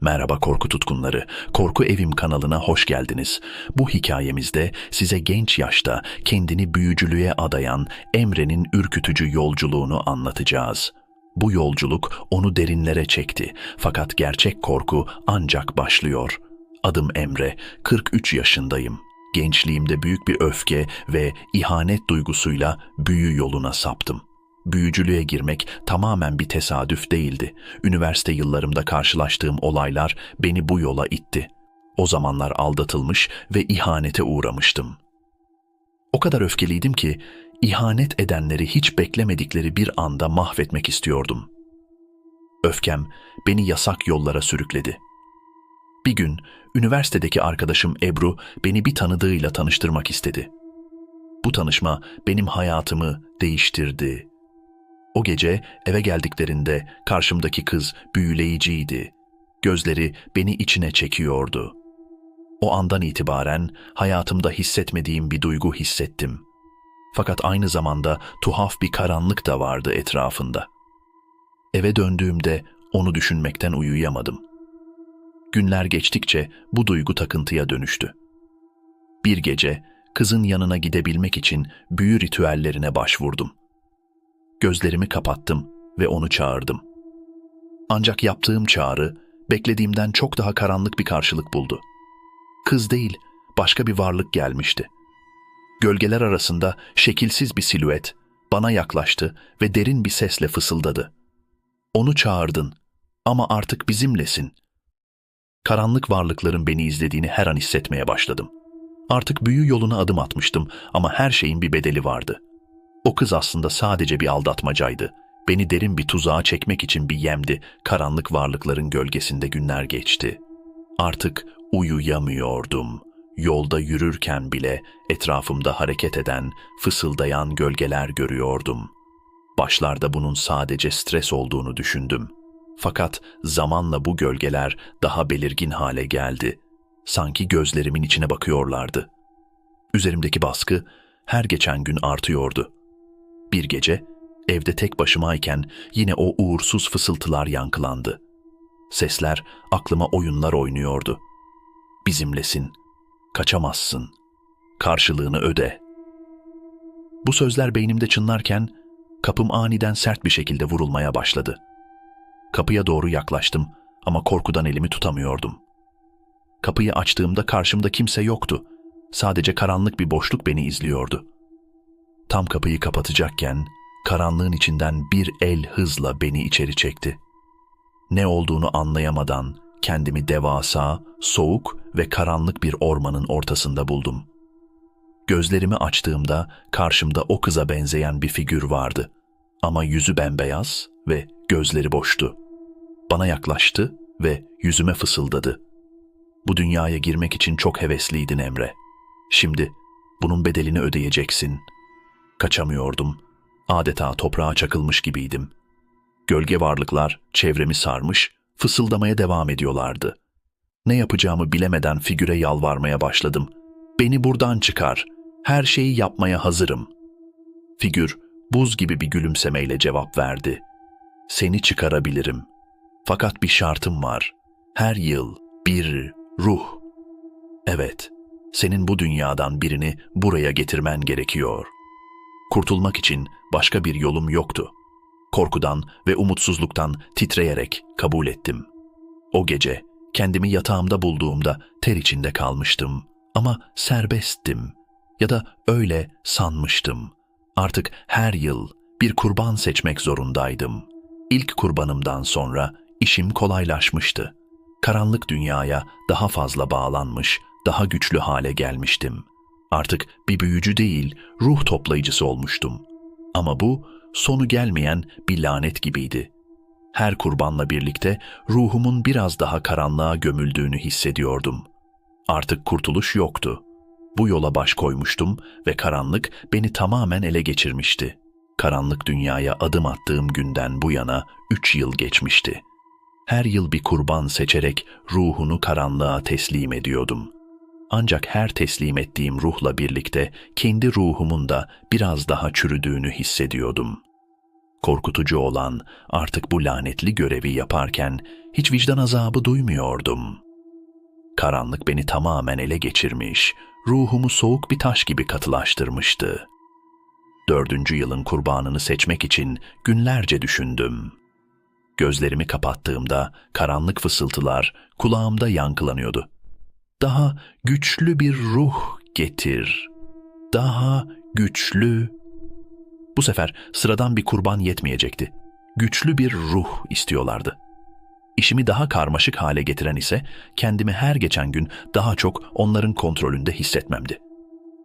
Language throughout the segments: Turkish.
Merhaba korku tutkunları, Korku Evim kanalına hoş geldiniz. Bu hikayemizde size genç yaşta kendini büyücülüğe adayan Emre'nin ürkütücü yolculuğunu anlatacağız. Bu yolculuk onu derinlere çekti fakat gerçek korku ancak başlıyor. Adım Emre, 43 yaşındayım. Gençliğimde büyük bir öfke ve ihanet duygusuyla büyü yoluna saptım. Büyücülüğe girmek tamamen bir tesadüf değildi. Üniversite yıllarımda karşılaştığım olaylar beni bu yola itti. O zamanlar aldatılmış ve ihanete uğramıştım. O kadar öfkeliydim ki ihanet edenleri hiç beklemedikleri bir anda mahvetmek istiyordum. Öfkem beni yasak yollara sürükledi. Bir gün üniversitedeki arkadaşım Ebru beni bir tanıdığıyla tanıştırmak istedi. Bu tanışma benim hayatımı değiştirdi. O gece eve geldiklerinde karşımdaki kız büyüleyiciydi. Gözleri beni içine çekiyordu. O andan itibaren hayatımda hissetmediğim bir duygu hissettim. Fakat aynı zamanda tuhaf bir karanlık da vardı etrafında. Eve döndüğümde onu düşünmekten uyuyamadım. Günler geçtikçe bu duygu takıntıya dönüştü. Bir gece kızın yanına gidebilmek için büyü ritüellerine başvurdum. Gözlerimi kapattım ve onu çağırdım. Ancak yaptığım çağrı beklediğimden çok daha karanlık bir karşılık buldu. Kız değil, başka bir varlık gelmişti. Gölgeler arasında şekilsiz bir silüet bana yaklaştı ve derin bir sesle fısıldadı. Onu çağırdın ama artık bizimlesin. Karanlık varlıkların beni izlediğini her an hissetmeye başladım. Artık büyü yoluna adım atmıştım ama her şeyin bir bedeli vardı. O kız aslında sadece bir aldatmacaydı. Beni derin bir tuzağa çekmek için bir yemdi. Karanlık varlıkların gölgesinde günler geçti. Artık uyuyamıyordum. Yolda yürürken bile etrafımda hareket eden, fısıldayan gölgeler görüyordum. Başlarda bunun sadece stres olduğunu düşündüm. Fakat zamanla bu gölgeler daha belirgin hale geldi. Sanki gözlerimin içine bakıyorlardı. Üzerimdeki baskı her geçen gün artıyordu. Bir gece evde tek başımayken yine o uğursuz fısıltılar yankılandı. Sesler aklıma oyunlar oynuyordu. Bizimlesin, kaçamazsın, karşılığını öde. Bu sözler beynimde çınlarken kapım aniden sert bir şekilde vurulmaya başladı. Kapıya doğru yaklaştım ama korkudan elimi tutamıyordum. Kapıyı açtığımda karşımda kimse yoktu. Sadece karanlık bir boşluk beni izliyordu. Tam kapıyı kapatacakken karanlığın içinden bir el hızla beni içeri çekti. Ne olduğunu anlayamadan kendimi devasa, soğuk ve karanlık bir ormanın ortasında buldum. Gözlerimi açtığımda karşımda o kıza benzeyen bir figür vardı. Ama yüzü bembeyaz ve gözleri boştu. Bana yaklaştı ve yüzüme fısıldadı. Bu dünyaya girmek için çok hevesliydin Emre. Şimdi bunun bedelini ödeyeceksin. Kaçamıyordum. Adeta toprağa çakılmış gibiydim. Gölge varlıklar çevremi sarmış, fısıldamaya devam ediyorlardı. Ne yapacağımı bilemeden figüre yalvarmaya başladım. Beni buradan çıkar. Her şeyi yapmaya hazırım. Figür buz gibi bir gülümsemeyle cevap verdi. Seni çıkarabilirim. Fakat bir şartım var. Her yıl bir ruh. Evet, senin bu dünyadan birini buraya getirmen gerekiyor. Kurtulmak için başka bir yolum yoktu. Korkudan ve umutsuzluktan titreyerek kabul ettim. O gece kendimi yatağımda bulduğumda ter içinde kalmıştım ama serbesttim ya da öyle sanmıştım. Artık her yıl bir kurban seçmek zorundaydım. İlk kurbanımdan sonra işim kolaylaşmıştı. Karanlık dünyaya daha fazla bağlanmış, daha güçlü hale gelmiştim. Artık bir büyücü değil, ruh toplayıcısı olmuştum. Ama bu sonu gelmeyen bir lanet gibiydi. Her kurbanla birlikte ruhumun biraz daha karanlığa gömüldüğünü hissediyordum. Artık kurtuluş yoktu. Bu yola baş koymuştum ve karanlık beni tamamen ele geçirmişti. Karanlık dünyaya adım attığım günden bu yana üç yıl geçmişti. Her yıl bir kurban seçerek ruhunu karanlığa teslim ediyordum. Ancak her teslim ettiğim ruhla birlikte kendi ruhumun da biraz daha çürüdüğünü hissediyordum. Korkutucu olan artık bu lanetli görevi yaparken hiç vicdan azabı duymuyordum. Karanlık beni tamamen ele geçirmiş, ruhumu soğuk bir taş gibi katılaştırmıştı. Dördüncü yılın kurbanını seçmek için günlerce düşündüm. Gözlerimi kapattığımda karanlık fısıltılar kulağımda yankılanıyordu. Daha güçlü bir ruh getir. Daha güçlü. Bu sefer sıradan bir kurban yetmeyecekti. Güçlü bir ruh istiyorlardı. İşimi daha karmaşık hale getiren ise kendimi her geçen gün daha çok onların kontrolünde hissetmemdi.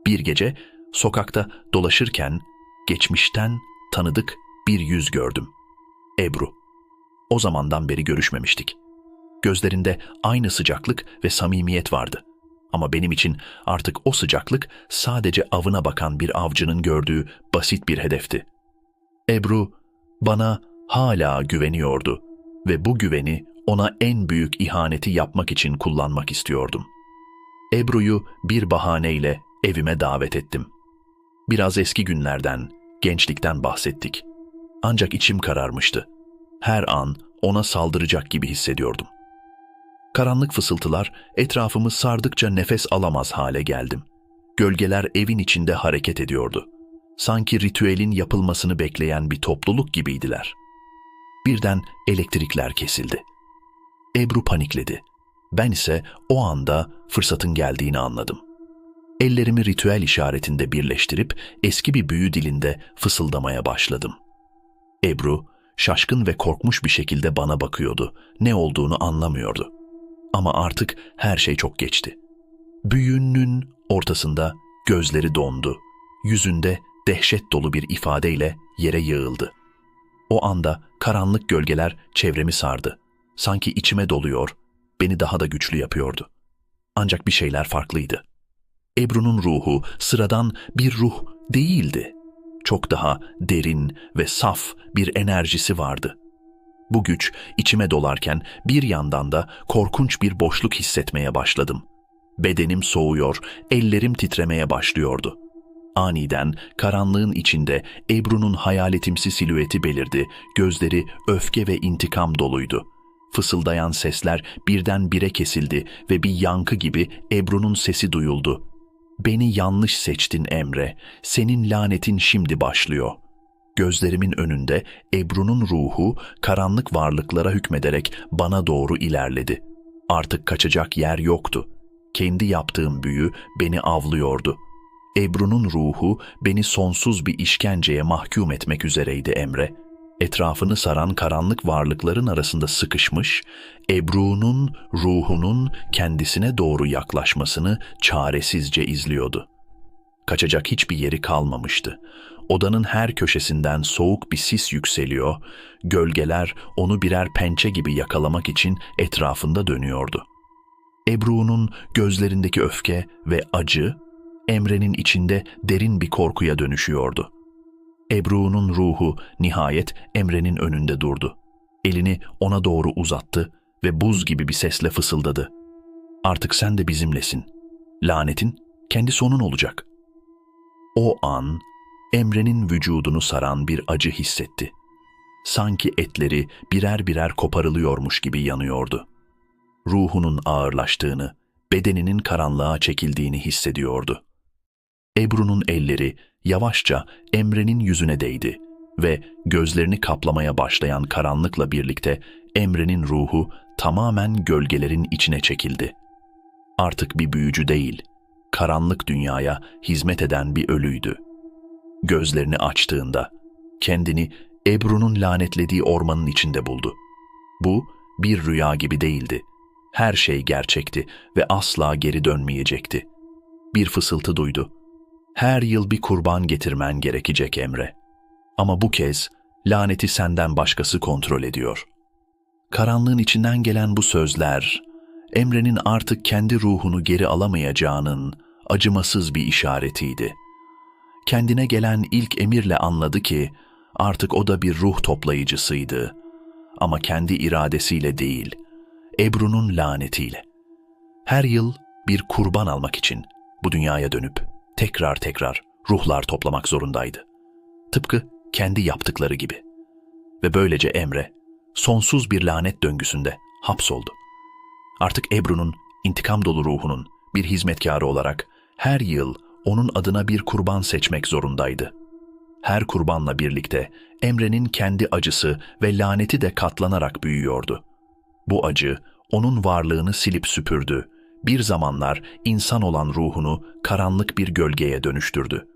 Bir gece sokakta dolaşırken geçmişten tanıdık bir yüz gördüm. Ebru. O zamandan beri görüşmemiştik. Gözlerinde aynı sıcaklık ve samimiyet vardı. Ama benim için artık o sıcaklık sadece avına bakan bir avcının gördüğü basit bir hedefti. Ebru bana hala güveniyordu ve bu güveni ona en büyük ihaneti yapmak için kullanmak istiyordum. Ebru'yu bir bahaneyle evime davet ettim. Biraz eski günlerden, gençlikten bahsettik. Ancak içim kararmıştı. Her an ona saldıracak gibi hissediyordum. Karanlık fısıltılar etrafımı sardıkça nefes alamaz hale geldim. Gölgeler evin içinde hareket ediyordu. Sanki ritüelin yapılmasını bekleyen bir topluluk gibiydiler. Birden elektrikler kesildi. Ebru panikledi. Ben ise o anda fırsatın geldiğini anladım. Ellerimi ritüel işaretinde birleştirip eski bir büyü dilinde fısıldamaya başladım. Ebru şaşkın ve korkmuş bir şekilde bana bakıyordu. Ne olduğunu anlamıyordu. Ama artık her şey çok geçti. Büyünün ortasında gözleri dondu. Yüzünde dehşet dolu bir ifadeyle yere yığıldı. O anda karanlık gölgeler çevremi sardı. Sanki içime doluyor, beni daha da güçlü yapıyordu. Ancak bir şeyler farklıydı. Ebru'nun ruhu sıradan bir ruh değildi. Çok daha derin ve saf bir enerjisi vardı. Bu güç içime dolarken bir yandan da korkunç bir boşluk hissetmeye başladım. Bedenim soğuyor, ellerim titremeye başlıyordu. Aniden karanlığın içinde Ebru'nun hayaletimsi silüeti belirdi, gözleri öfke ve intikam doluydu. Fısıldayan sesler birden bire kesildi ve bir yankı gibi Ebru'nun sesi duyuldu. Beni yanlış seçtin Emre, senin lanetin şimdi başlıyor. Gözlerimin önünde Ebru'nun ruhu karanlık varlıklara hükmederek bana doğru ilerledi. Artık kaçacak yer yoktu. Kendi yaptığım büyü beni avlıyordu. Ebru'nun ruhu beni sonsuz bir işkenceye mahkum etmek üzereydi Emre. Etrafını saran karanlık varlıkların arasında sıkışmış, Ebru'nun ruhunun kendisine doğru yaklaşmasını çaresizce izliyordu. Kaçacak hiçbir yeri kalmamıştı. Odanın her köşesinden soğuk bir sis yükseliyor, gölgeler onu birer pençe gibi yakalamak için etrafında dönüyordu. Ebru'nun gözlerindeki öfke ve acı, Emre'nin içinde derin bir korkuya dönüşüyordu. Ebru'nun ruhu nihayet Emre'nin önünde durdu. Elini ona doğru uzattı ve buz gibi bir sesle fısıldadı. Artık sen de bizimlesin. Lanetin kendi sonun olacak. O an Emre'nin vücudunu saran bir acı hissetti. Sanki etleri birer birer koparılıyormuş gibi yanıyordu. Ruhunun ağırlaştığını, bedeninin karanlığa çekildiğini hissediyordu. Ebru'nun elleri yavaşça Emre'nin yüzüne değdi ve gözlerini kaplamaya başlayan karanlıkla birlikte Emre'nin ruhu tamamen gölgelerin içine çekildi. Artık bir büyücü değil, karanlık dünyaya hizmet eden bir ölüydü. Gözlerini açtığında kendini Ebru'nun lanetlediği ormanın içinde buldu. Bu bir rüya gibi değildi. Her şey gerçekti ve asla geri dönmeyecekti. Bir fısıltı duydu her yıl bir kurban getirmen gerekecek Emre. Ama bu kez laneti senden başkası kontrol ediyor. Karanlığın içinden gelen bu sözler, Emre'nin artık kendi ruhunu geri alamayacağının acımasız bir işaretiydi. Kendine gelen ilk emirle anladı ki artık o da bir ruh toplayıcısıydı. Ama kendi iradesiyle değil, Ebru'nun lanetiyle. Her yıl bir kurban almak için bu dünyaya dönüp tekrar tekrar ruhlar toplamak zorundaydı. Tıpkı kendi yaptıkları gibi. Ve böylece Emre, sonsuz bir lanet döngüsünde hapsoldu. Artık Ebru'nun intikam dolu ruhunun bir hizmetkarı olarak her yıl onun adına bir kurban seçmek zorundaydı. Her kurbanla birlikte Emre'nin kendi acısı ve laneti de katlanarak büyüyordu. Bu acı onun varlığını silip süpürdü. Bir zamanlar insan olan ruhunu karanlık bir gölgeye dönüştürdü.